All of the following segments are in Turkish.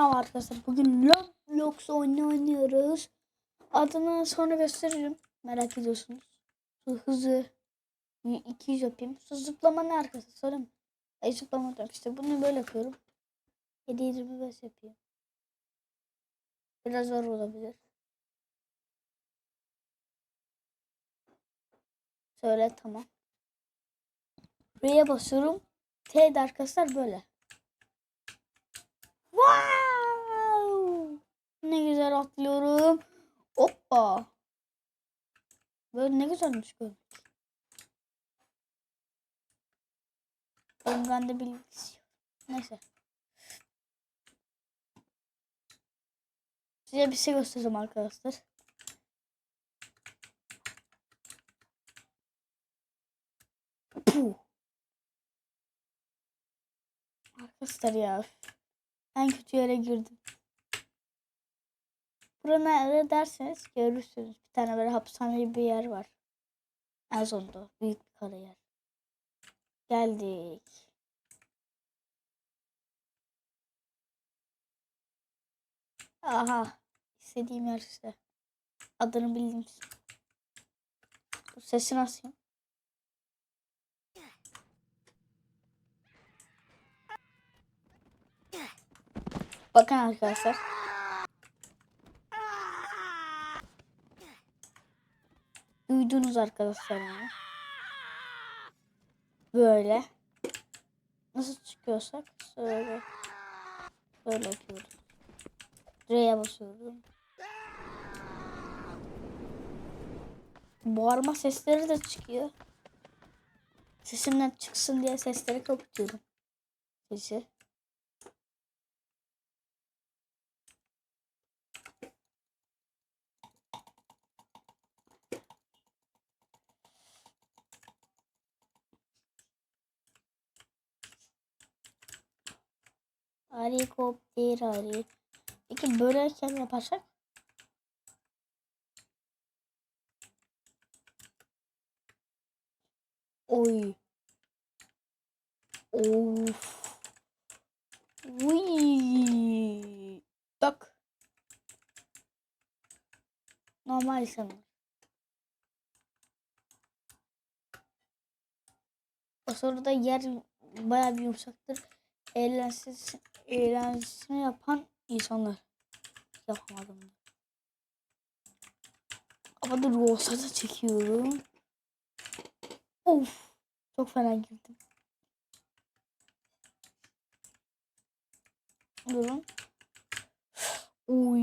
Merhaba arkadaşlar. Bugün Roblox oyunu oynuyoruz. Adını sonra gösteririm. Merak ediyorsunuz. Şu hızı 200 yapayım. Şu zıplama ne arkadaşlar? Sorayım. Ay zıplama da işte bunu böyle yapıyorum. 725 yapayım. Biraz zor olabilir. Söyle tamam. Buraya basıyorum. T'de arkadaşlar böyle. Wow! Ne güzel atlıyorum. Hoppa. Böyle ne güzelmiş böyle. Benim bende bilgisi yok. Neyse. Size bir şey göstereceğim arkadaşlar. Puh. Arkadaşlar ya. En kötü yere girdim. Bura nerede derseniz görürsünüz. Bir tane böyle hapishane gibi bir yer var. En sonunda. Büyük bir kara yer. Geldik. Aha. istediğim yer işte. Adını bildiğim. Dur sesini asayım. Bakın arkadaşlar. Duydunuz arkadaşlar yani. Böyle. Nasıl çıkıyorsak şöyle. Böyle yapıyoruz. R'ye basıyorum. Bağırma sesleri de çıkıyor. Sesimden çıksın diye sesleri kapatıyorum. Sesi. Helikopter hari. Peki böyleyken yaparsak? Oy. Of. Uy. Normal sanırım. O sırada yer bayağı bir yumuşaktır. Eğlensiz, eğlencesini yapan insanlar. Yapamadım. Ama dur olsa da çekiyorum. Of. Çok fena girdim. Durun. Uy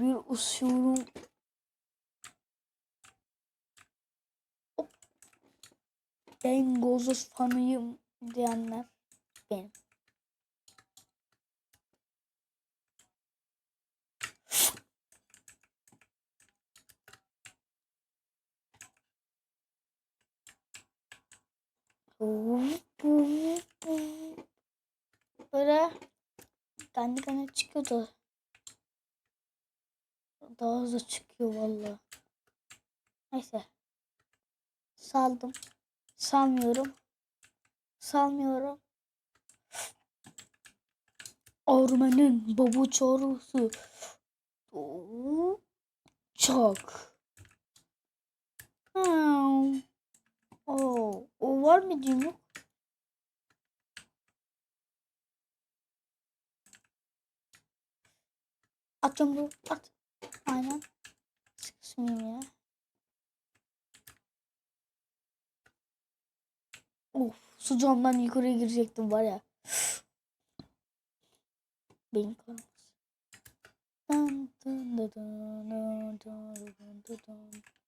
bir ısıyorum. Hop. Ben gozos fanıyım diyenler benim. Böyle kendi kendine çıkıyordu. Daha hızlı çıkıyor valla. Neyse. Saldım. Salmıyorum. Salmıyorum. Ormanın babu çorusu. Çok. Hmm. Oo, o var mı diyor Atıyorum bu. At. Aynen. Sıkışmayayım ya. Of. Su camdan yukarıya girecektim var ya. Benim kanım. Dun dun dun dun dun dun dun dun.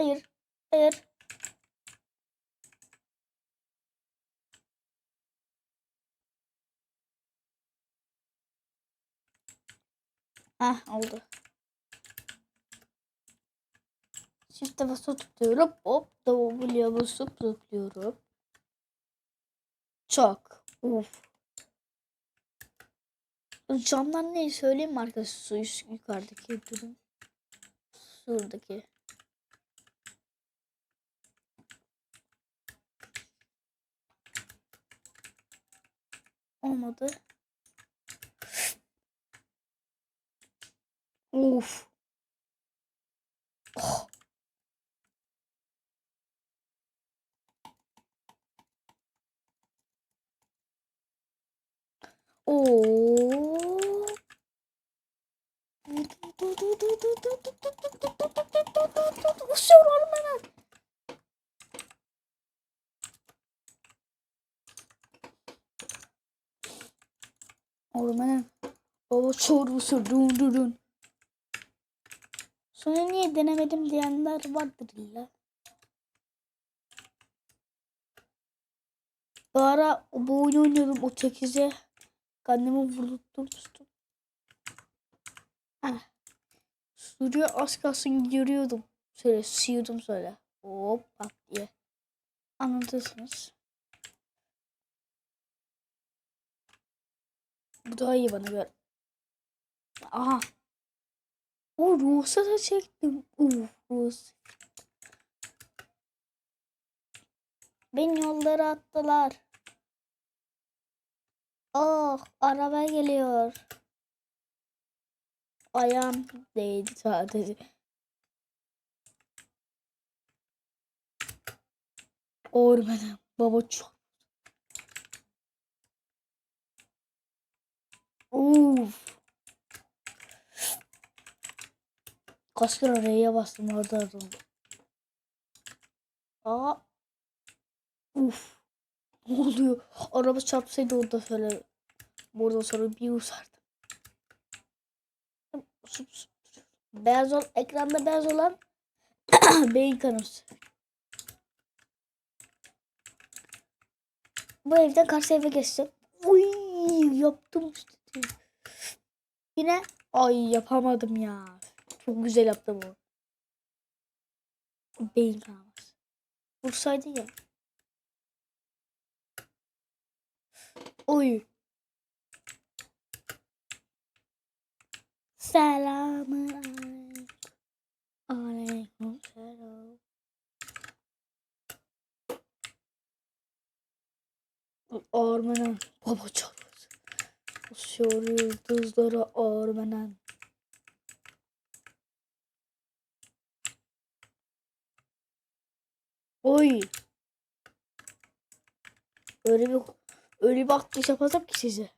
Hayır. Hayır. Heh oldu. Çifte basıp tutuyorum. Hop W'ye basıp zıplıyorum. Çok. Uf. Camdan neyi söyleyeyim mi arkadaşlar? Su yukarıdaki durum. Şuradaki. Olmadı. Of. Oh. Oo. Uçuyorum hemen. Ormanın baba çorbası dun dun dun. Sonra niye denemedim diyenler vardır illa. Bu ara bu oyunu oynuyordum o 8'e. Annemi vurdurmuştum. Ah. Suya az kalsın giriyordum. Şöyle sıyırdım şöyle. Hop pat diye. Anlatırsınız. Bu daha iyi bana göre. Aha. O Rosa da çektim. Uf Rosa. Beni yollara attılar. Oh araba geliyor. Ayağım değdi sadece. Ormanım baba çok. Uf. Kaç kere oraya bastım orada orada. Aa. Uf. Ne oluyor? Araba çarpsaydı orada şöyle. Buradan sonra bir sup. Beyaz ol, ekranda beyaz olan beyin kanaması. Bu evden karşı eve geçtim. Uy yaptım işte. Yine ay yapamadım ya. Çok güzel yaptım o. Beyin kanaması. Vursaydı ya. Oy. Selamun Uçuyor yıldızlara ormanan. Oy. Öyle bir öyle bir atış yapacağım ki size.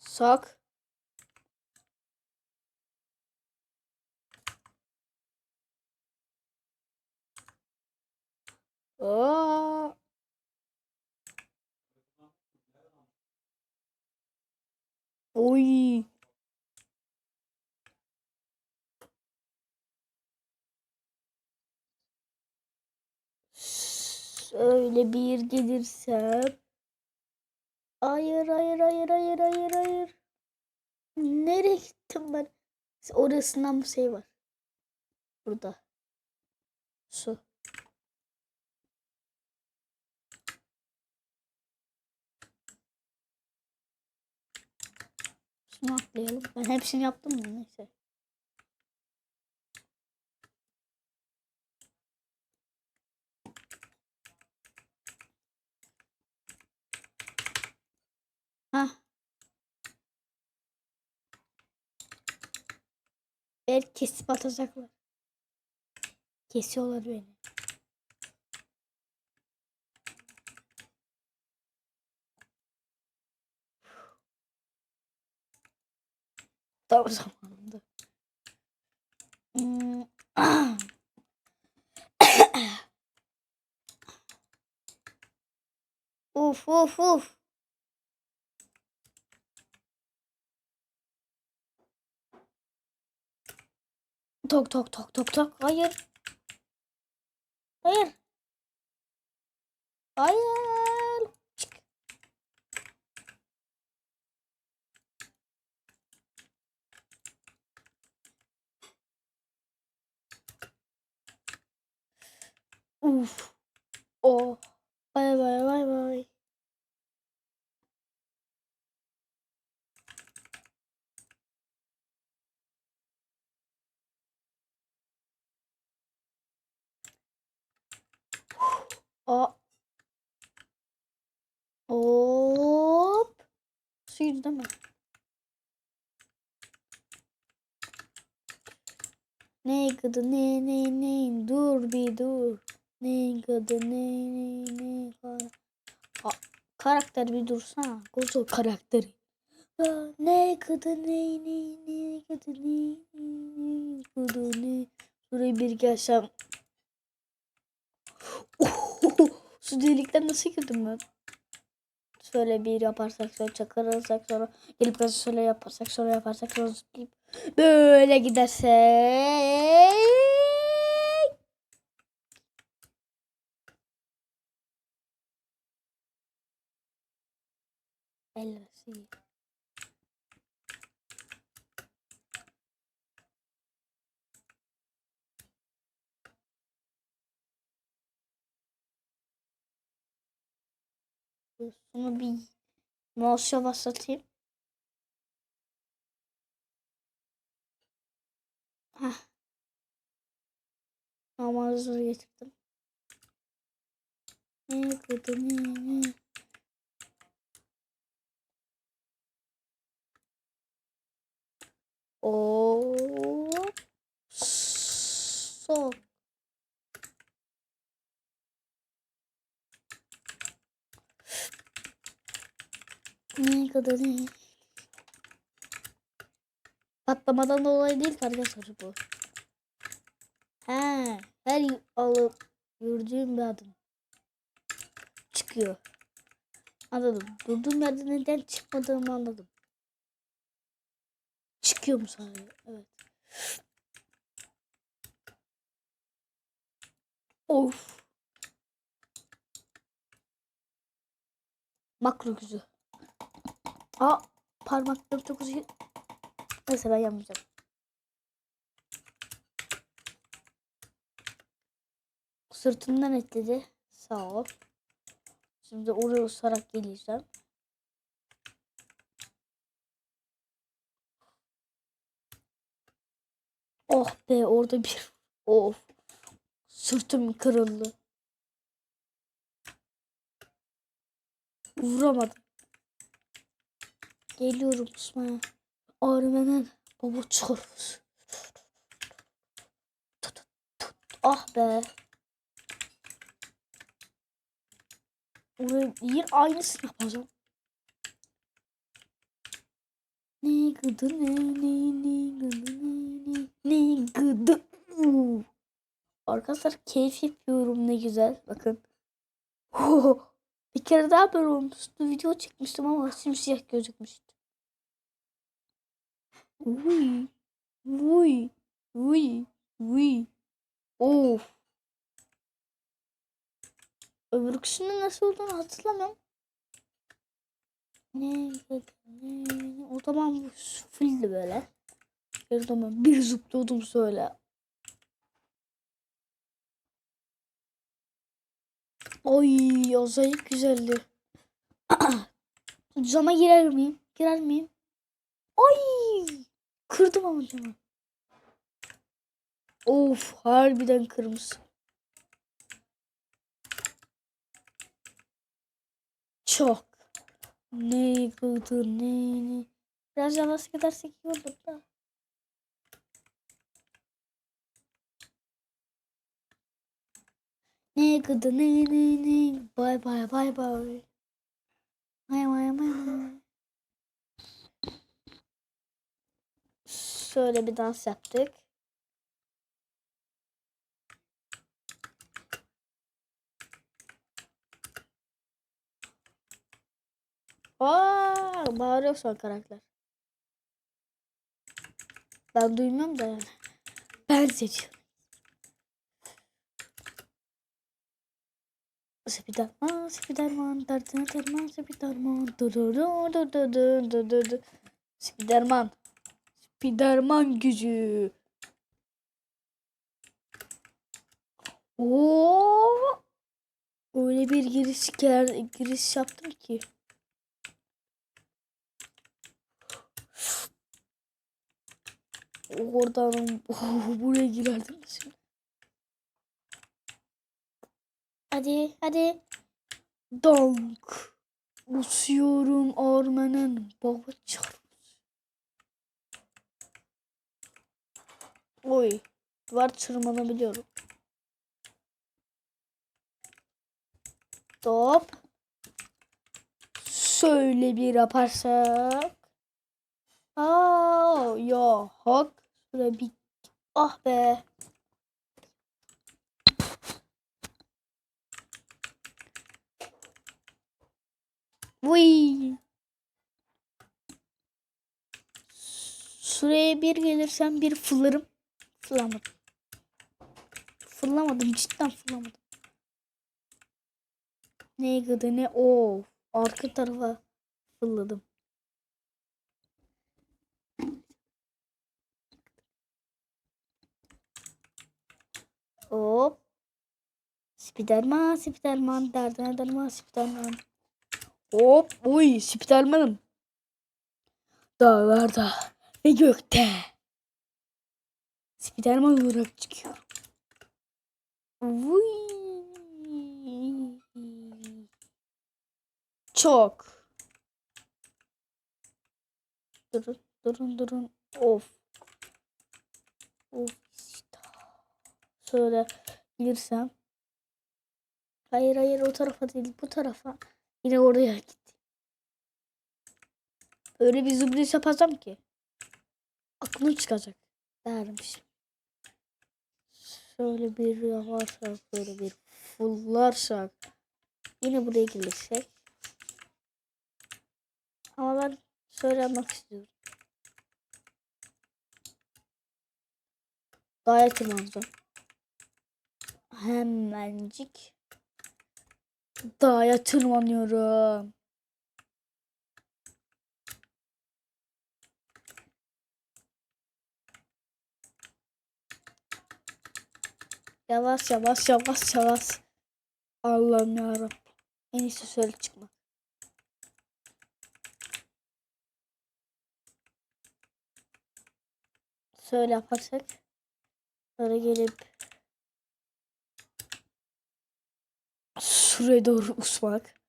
Sak. Aa. Oy. Şöyle bir gelirsem. Hayır hayır hayır hayır hayır hayır. Nereye gittim ben? Orasından bir şey var. Burada. Su. Şunu atlayalım. Ben hepsini yaptım mı? Neyse. Hah. Belki kesip atacaklar. Kesiyorlar beni. Tam zamanında. Hmm. uf uf uf. Tok tok tok tok tok. Hayır. Hayır. Hayır. Uf. Oh. Bay bay bay bay. Oh. Hop. Suydu değil mi? Ne gıdı ne ne ne dur bir dur. Ne gıdı ne ne ne kara. A, karakter bir dursana. Gozo karakteri. Aa, Ne gıdı ne ne ne gıdı ne ne gıdı ne. Buraya bir gelsem. Su delikten nasıl girdim ben? Şöyle bir yaparsak sonra çakırırsak sonra gelip şöyle yaparsak sonra yaparsak sonra böyle gidersek Şunu bir mouse'a basatayım. Heh. Ama hazır getirdim. Ne kötü ne ne. Oo. Sok. Ne kadar ne? Patlamadan dolayı değil arkadaşlar bu. He, her alıp gördüğüm bir adım çıkıyor. Anladım. Durduğum yerde neden çıkmadığımı anladım. Çıkıyor mu sadece? Evet. Of. Makro güzü. Aa parmaklarım çok uzun. Neyse ben yapmayacağım. Sırtımdan etledi. Sağ ol. Şimdi oraya usarak geleceğim. Oh be orada bir of sırtım kırıldı. Vuramadım. Geliyorum Osman. Ağrımenen baba çarpız. Ah be. Oraya yine aynısını yapacağım. Ne gıdı ne ne ne gıdı ne ne ne gıdı. Arkadaşlar keyif yapıyorum ne güzel. Bakın. Bir kere daha böyle olmuştu. Video çekmiştim ama simsiyah gözükmüştü. Uy. Uy. Uy. Uy. Of. Öbür kişinin nasıl olduğunu hatırlamıyorum. Ne, ne, ne, o zaman bu fildi böyle. Bir zaman bir zıplıyordum söyle. Ay acayip güzeldi. Cama girer miyim? Girer miyim? Ay kırdım ama camı. Of harbiden kırmızı. Çok. Ne kırdı ne ne. Biraz yavaş gidersek iyi olur da. Ne kırdı ne ne ne. Bye bye bye bye. Bye bye bye bye. Şöyle bir dans yaptık. Aa, bağırıyor son karakter. Ben duymuyorum da yani. Ben seçiyorum. Spiderman, Spiderman, derdine derman, Spiderman, du du du du du du du du du. Spiderman, Spiderman gücü. Oo, öyle bir giriş giriş yaptım ki. Oradan buraya girerdim şimdi. Hadi hadi. Donk. Uçuyorum ormanın baba Oy. Duvar tırmanabiliyorum. Top. Şöyle bir yaparsak. Aa, ya hak. Şöyle bir. Ah be. Vıy. Şuraya bir gelirsem bir fırlarım. Fırlamadım. Fırlamadım cidden fırlamadım. Ne gıdı ne o arka tarafa fırladım. Hop. Spiderman, Spiderman, derdine derman, Spiderman. Hop, uy, Spiderman'ım. Dağlarda ve gökte. Spiderman olarak çıkıyorum. Vuy. Çok. Durun, durun, durun. Of. Of. işte. Şöyle girsem. Hayır hayır o tarafa değil bu tarafa. Yine oraya gitti. Öyle bir zıbris yapacağım ki. Aklım çıkacak. Dermiş. Şöyle bir yaparsak böyle bir fullarsak. Yine buraya gelirsek. Ama ben şöyle yapmak istiyorum. Dağa tırmanacağım. Hemencik. Dağa tırmanıyorum. Yavaş yavaş yavaş yavaş. Allah'ım yarabbim. En iyisi şöyle çıkmak. Şöyle yaparsak. Sonra gelip şuraya doğru uçmak.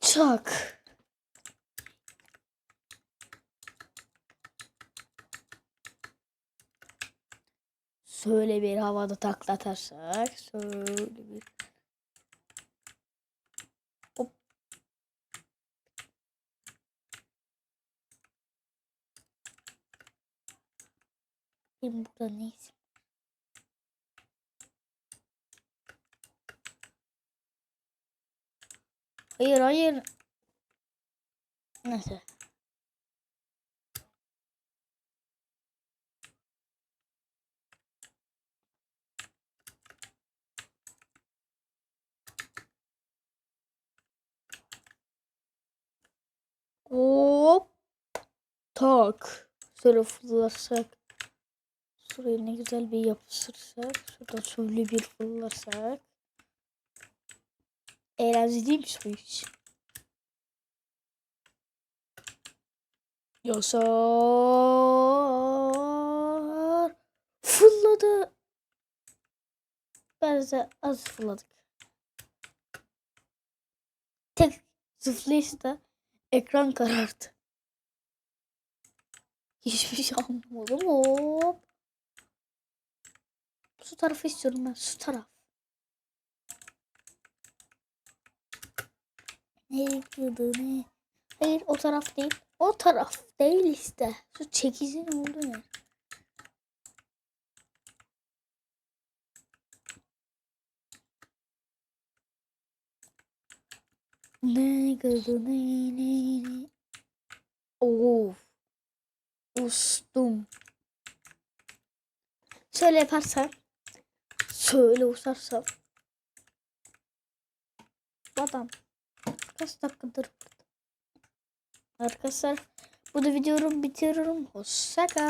Çak. Şöyle bir havada taklatarsak. Şöyle bir. Hop. Benim burada neyse. Hayır hayır. Neyse. Hop. Tak. Fırlarsak. Şuraya ne güzel bir yapıştırsak. Şuradan şöyle bir fırlarsak. Eğlenceliymiş bu iş. Yaşar. Fırladı. Ben de az fırladık. Tek zıplayışta ekran karardı. Hiçbir şey anlamadım. Hop. Şu tarafı istiyorum ben. Şu taraf. Ne gidiyordu ne? Hayır o taraf değil. O taraf değil işte. Şu çekicin olduğu yer. Ne gidiyordu ne ne ne? Of. Ustum. Şöyle yaparsam. Şöyle usarsam. Adam. Kaç dakikadır? Arkadaşlar bu da videomu bitiriyorum. Hoşça kal.